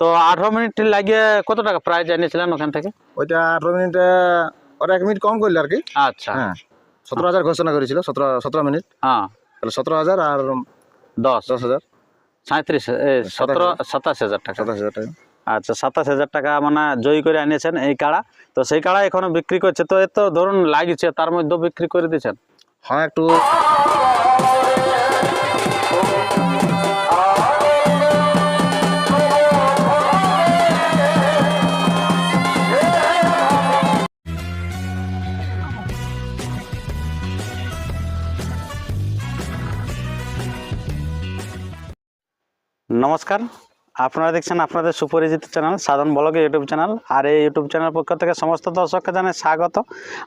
তো আঠারো মিনিট লাগিয়ে কত টাকা প্রাইজ এনেছিলেন ওখান থেকে? ওইটা আঠারো মিনিটে ওরা এক মিনিট কম করল আর কি আচ্ছা। হ্যাঁ। সতেরো হাজার ঘোষণা করেছিল সতেরো সতেরো মিনিট। হ্যাঁ। তাহলে সতেরো হাজার আর দশ। দশ হাজার। সাঁত্রিশ এ, সতেরো সাতাশ হাজার টাকা। সাতাশ হাজার টাকা। আচ্ছা সাতাশ হাজার টাকা মানে জয়ী করে আনিয়েছেন এই কাড়া। তো সেই কাড়া এখনও বিক্রি করছে। তো এত ধরুন লাগিয়েছে তার মধ্যে বিক্রি করে দিয়েছেন। হ্যাঁ একটু নমস্কার। আপনারা দেখছেন আপনাদের সুপরিচিত চ্যানেল সাধারণ ব্লগের ইউটিউব চ্যানেল। আর এই ইউটিউব চ্যানেল পক্ষ থেকে সমস্ত দর্শককে জানাই স্বাগত।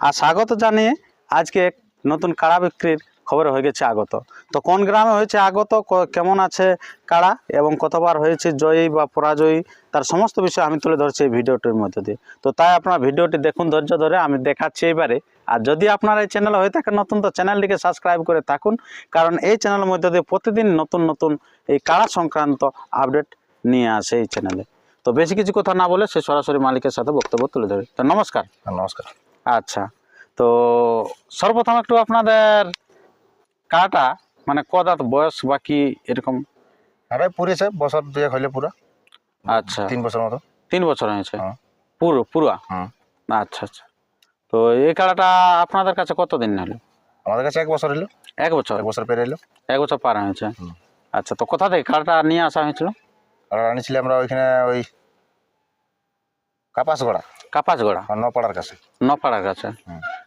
আর স্বাগত জানিয়ে আজকে নতুন কাড়া বিক্রির খবর হয়ে গেছে আগত। তো কোন গ্রামে হয়েছে আগত? কেমন আছে? কারা? এবং কতবার হয়েছে? জয়ী বা পরাজয়ী? তার সমস্ত বিষয় আমি তুলে ধরছি এই ভিডিওটির মধ্যে দিয়ে। তো তাই আপনারা ভিডিওটি দেখুন ধৈর্য ধরে আমি দেখাচ্ছি এবারে। আর যদি আপনারা এই চ্যানেল হয়ে থাকেন নতুন তো চ্যানেলটিকে সাবস্ক্রাইব করে থাকুন। কারণ এই চ্যানেলের মধ্যে দিয়ে প্রতিদিন নতুন নতুন এই কারা সংক্রান্ত আপডেট নিয়ে আসে এই চ্যানেলে তো বেশি কিছু কথা না বলে সে সরাসরি মালিকের সাথে বক্তব্য তুলে ধরে। তো নমস্কার। নমস্কার। আচ্ছা। তো সর্বপ্রথম একটু আপনাদের কাটা মানে কদাত বয়স বা কি এরকম? আরে পুরেছে বছর দুয়েক হইলে পুরা। আচ্ছা। তিন বছর মতো। তিন বছর হয়েছে? হ্যাঁ। পুরো পুরা? আচ্ছা আচ্ছা। তো এই কাড়াটা আপনাদের কাছে কতদিন হলো? আমাদের কাছে এক বছর হইল। এক বছর? এক বছর পেরে এলো। এক বছর পার হয়েছে? আচ্ছা তো কোথা থেকে কাড়াটা নিয়ে আসা হয়েছিল? আনিছিলি আমরা ওইখানে ওই কাপাসগড়া। কাপাসগড়া? নপাড়ার কাছে। নপাড়ার কাছে।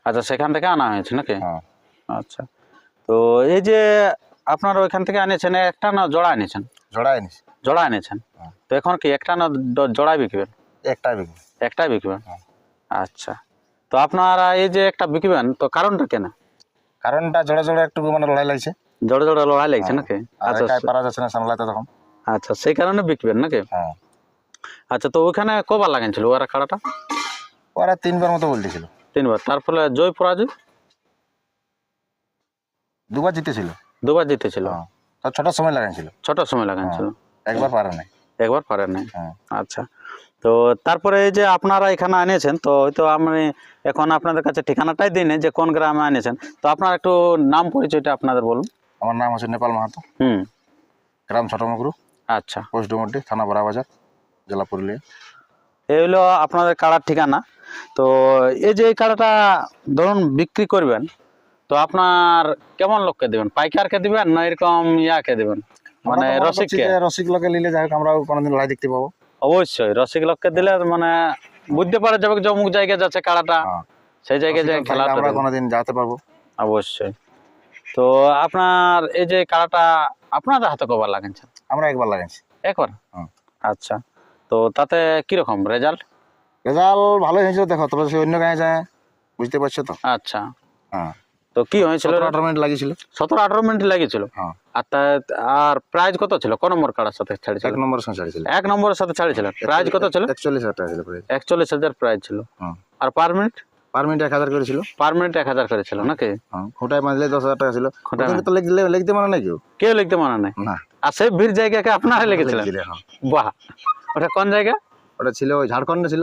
আচ্ছা সেখান থেকে আনা হয়েছে নাকি? হ্যাঁ। আচ্ছা। তো এই যে আপনারা ওইখান থেকে আনিয়েছেন একটা না জোড়া আনিয়েছেন জোড়া আনিস জোড়া এনেছেন? হ্যাঁ। তো এখন কি একটা না ড- জোড়াই বিকবেন একটাই বিক্রি। একটাই বিকবেন হ্যাঁ। আচ্ছা। তো আপনারা এই যে একটা বিকবেন তো কারণটা কেন কারণটা জোড়া জোড়া একটু মানে লড়াই লাগছে। জোড়া জোড়া লড়াই লাগছে হ্যাঁ। নাকি? আর আচ্ছা একাই পারা যাচ্ছে না সামলাতে তখন। আচ্ছা সেই কারণে বিকবেন নাকি? হ্যাঁ। আচ্ছা তো ওইখানে কবার লাগাইছিল ওরা খাড়াটা? ওরা তিনবার মতো বলতেছিল। তিনবার। তারপরে ফলে জয় পরাজয় দুবার জিতেছিল? দুবার জিতেছিল। হ্যাঁ। তো ছোট সময় লাগাইছিল? ছোট সময় লাগাইছিল। একবার পারে নাই? একবার পারে নাই। হ্যাঁ। আচ্ছা। তো তারপরে এই যে আপনারা এখানে আনিয়েছেন তো হয়তো আমি এখন আপনাদের কাছে ঠিকানাটাই দিই যে কোন গ্রামে আনিয়েছেন। তো আপনার একটু নাম পরিচয়টা আপনাদের বলুন। আমার নাম হচ্ছে নেপাল মাহাতো। হুম। গ্রাম ছোটমকরু আচ্ছা। পোস্ট ডুমড্ডি থানা বড়াবাজার জেলা পুরুলিয়া। এই হলো আপনাদের কাড়ার ঠিকানা। তো এই যে এই কাড়াটা ধরুন বিক্রি করবেন তো আপনার কেমন লোককে দেবেন? পাইকারকে দিবেন না এরকম ইয়াকে দেবেন? মানে আমরা রসিককে? রসিক লোকে নিলে যাই হোক আমরাও কোনোদিন লড়াই দেখতে পাবো। অবশ্যই রসিক লোককে দিলে মানে বুঝতে পারে যাবে যে অমুক জায়গায় যাচ্ছে কাড়াটা হ্যাঁ। সেই জায়গায় যে খেলা আমরা। কোনোদিন যেতে পারব। অবশ্যই। তো আপনার এই যে কাড়াটা আপনাদের হাতে কবার লাগাচ্ছেন আমরা একবার লাগাইছি। একবার। আচ্ছা। তো তাতে কীরকম রেজাল্ট? রেজাল্ট ভালোই হয়েছিল দেখো তবে সে অন্য গায়ে যায় বুঝতে পারছ তো? আচ্ছা। হ্যাঁ। তো কি হয়েছিল? সতেরো আঠারো মিনিট লাগিয়েছিল। সতেরো আঠারো মিনিট লেগেছিল হ্যাঁ। আর আর প্রাইজ কত ছিল? কোন নম্বর কাড়ার সাথে এক ছাড়িছিল নম্বর সঙ্গে ছাড়িয়েছিল। এক নম্বরের সাথে প্রাইজ কত ছিল? একচল্লিশ হাজার টাকা ছিল একচল্লিশ হাজার প্রাইজ ছিল। আর পার মিনিট পার মিনিট এক হাজার করেছিল। পার মিনিট এক হাজার করেছিল নাকি? হ্যাঁ দশ হাজার টাকা ছিল। খুঁটায় তো লিখতে মানে কেউ? কেউ লিখতে মানা নাই? না। আর সেই ভিড় জায়গাকে আপনারা লিখেছিলেন? লিখছিলে, হ্যাঁ। বাহ। ওটা কোন জায়গা? ওটা ছিল ওই ঝাড়খণ্ডে ছিল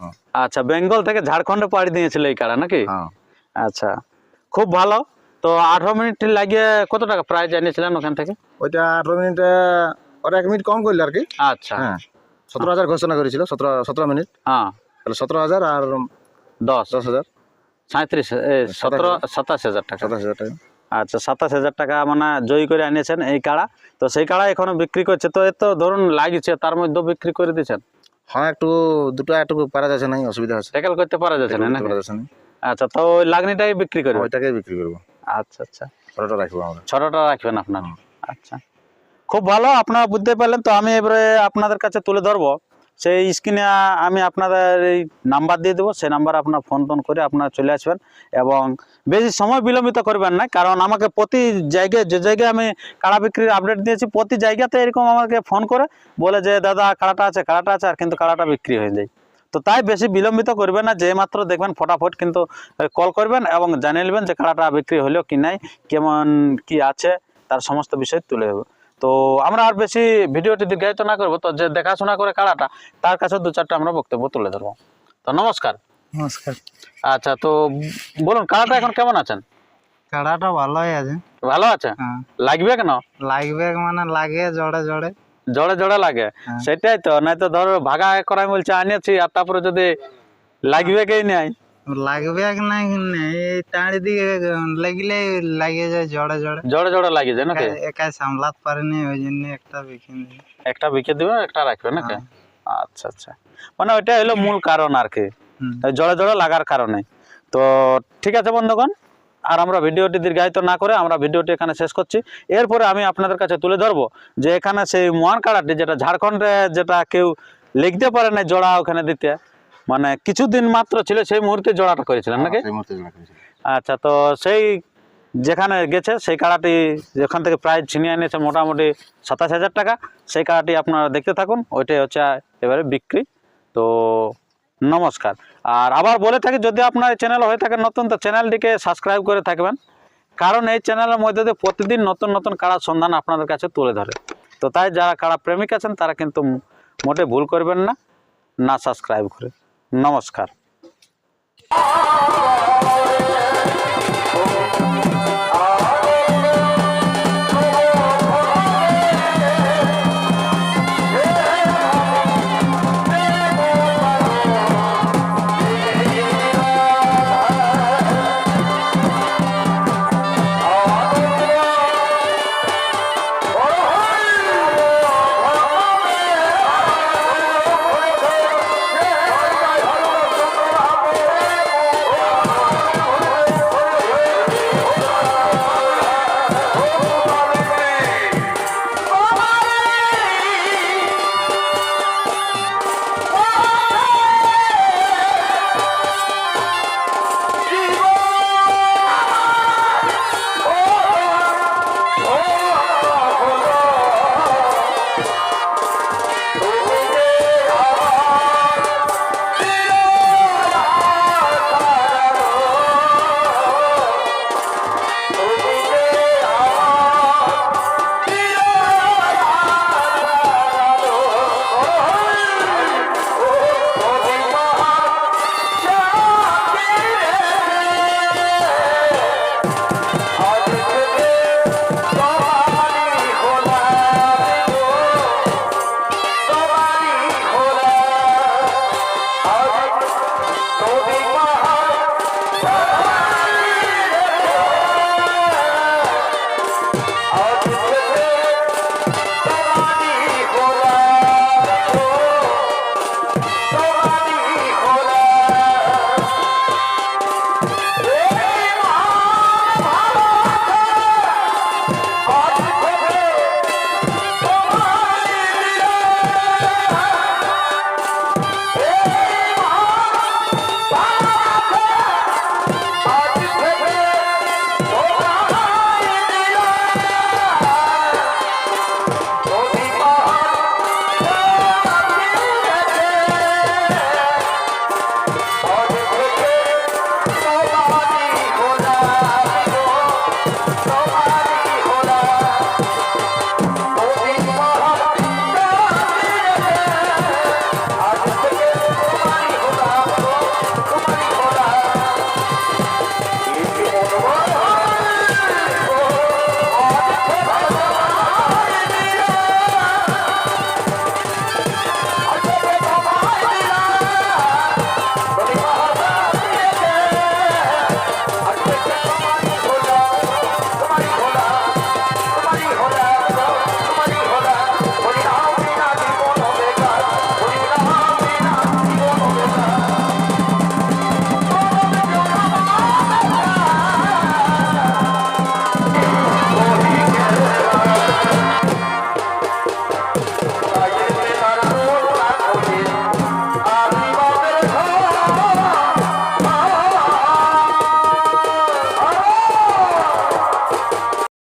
হ্যাঁ। আচ্ছা বেঙ্গল থেকে ঝাড়খণ্ডে পাড়ি দিয়েছিল এই কারা নাকি? হ্যাঁ। আচ্ছা খুব ভালো। তো আঠারো মিনিট লাগিয়ে কত টাকা প্রাইজ জানিয়েছিলেন ওখান থেকে? ওইটা আঠারো মিনিটে ওরা এক মিনিট কম করল আর কি। আচ্ছা। হ্যাঁ সতেরো হাজার ঘোষণা করেছিল সতেরো সতেরো মিনিট। হ্যাঁ। তাহলে সতেরো হাজার আর দশ। দশ হাজার। সাঁত্রিশ সতেরো সাতাশ হাজার টাকা। সাতাশ হাজার টাকা। আচ্ছা সাতাশ হাজার টাকা মানে জয়ী করে আনিয়েছেন এই কাড়া। তো সেই কাড়া এখনও বিক্রি করছে। তো এত ধরুন লাগিয়েছে তার মধ্যে বিক্রি করে দিচ্ছেন হ্যাঁ একটু দুটো একটু পারা যাচ্ছে না অসুবিধা আছে ট্যাকেল করতে পারা যাচ্ছে না? পারা যাচ্ছে না। আচ্ছা তো ওই লাগনিটাই বিক্রি করবে? ওইটাকেই বিক্রি করব। আচ্ছা আচ্ছা। ছটা রাখব আমরা। ছোটটা রাখবেন আপনার? আচ্ছা। খুব ভালো আপনারা বুঝতে পারলেন তো আমি এবারে আপনাদের কাছে তুলে ধরবো। সেই স্ক্রিনে আমি আপনাদের এই নাম্বার দিয়ে দেবো সেই নাম্বার আপনার ফোন টোন করে আপনারা চলে আসবেন এবং বেশি সময় বিলম্বিত করবেন না কারণ আমাকে প্রতি জায়গায় যে জায়গায় আমি কাড়া বিক্রির আপডেট দিয়েছি প্রতি জায়গাতে এরকম আমাকে ফোন করে বলে যে দাদা কাড়াটা আছে কাড়াটা আছে আর কিন্তু কাড়াটা বিক্রি হয়ে যায়। তো তাই বেশি বিলম্বিত করবেন না যে মাত্র দেখবেন ফটাফট কিন্তু কল করবেন এবং জানিয়ে নেবেন যে কাড়াটা বিক্রি হলো কি নাই কেমন কি আছে তার সমস্ত বিষয় তুলে দেবো তো তো আমরা আর বেশি ভিডিওটি দীর্ঘায়িত না করব তো যে দেখাশোনা করে কাড়াটা তার কাছে দু চারটা আমরা বক্তব্য তুলে ধরবো। তো নমস্কার। নমস্কার। আচ্ছা তো বলুন কাড়াটা এখন কেমন আছেন? কাড়াটা ভালোই আছে। ভালো আছে? হ্যাঁ। লাগবে কেন? লাগবে মানে লাগে জড়ে জড়ে। জোরে জোরে লাগে। হ্যাঁ। সেটাই তো নাই তো ধরো ভাগা করাই বলছে আনিয়েছি আর তারপরে যদি লাগবে নাই? লাগবে কি না কি না, এই টাঁড়ি দিকে লাগলে লাগে যায় জড়ে জড়ে জোরে জোরে লাগে যায় নাকি? একা- একাই সামলাতে পারেনি ওই জন্য একটা বিকিন একটা বিকে দিবেন একটা রাখবে নাকি? হ্যাঁ। আচ্ছা আচ্ছা। মানে ওইটা হলো মূল কারণ আর কি। জোরে জোরে লাগার কারণে। তো ঠিক আছে বন্ধুগণ আর আমরা ভিডিওটি দীর্ঘায়িত না করে আমরা ভিডিওটি এখানে শেষ করছি। এরপরে আমি আপনাদের কাছে তুলে ধরবো যে এখানে সেই মহান কাড়াটি যেটা ঝাড়খণ্ডে যেটা কেউ লিখতে পারে না জোড়া ওখানে দিতে মানে কিছুদিন মাত্র ছিল সেই মুহূর্তে জোড়াটা করেছিলেন নাকি? জোড়া করেছিল। আচ্ছা তো সেই যেখানে গেছে সেই কাড়াটি যেখান থেকে প্রাইজ ছিনিয়ে এনেছে মোটামুটি সাতাশ হাজার টাকা সেই কাড়াটি আপনারা দেখতে থাকুন ওইটাই হচ্ছে এবারে বিক্রি। তো নমস্কার। আর আবার বলে থাকি, যদি আপনার এই চ্যানেল হয়ে থাকে নতুন, তো চ্যানেলটিকে সাবস্ক্রাইব করে থাকবেন। কারণ এই চ্যানেলের মধ্যে দিয়ে প্রতিদিন নতুন নতুন কাড়ার সন্ধান আপনাদের কাছে তুলে ধরে। তো তাই যারা কারা প্রেমিক আছেন, তারা কিন্তু মোটে ভুল করবেন না না সাবস্ক্রাইব করে। নমস্কার।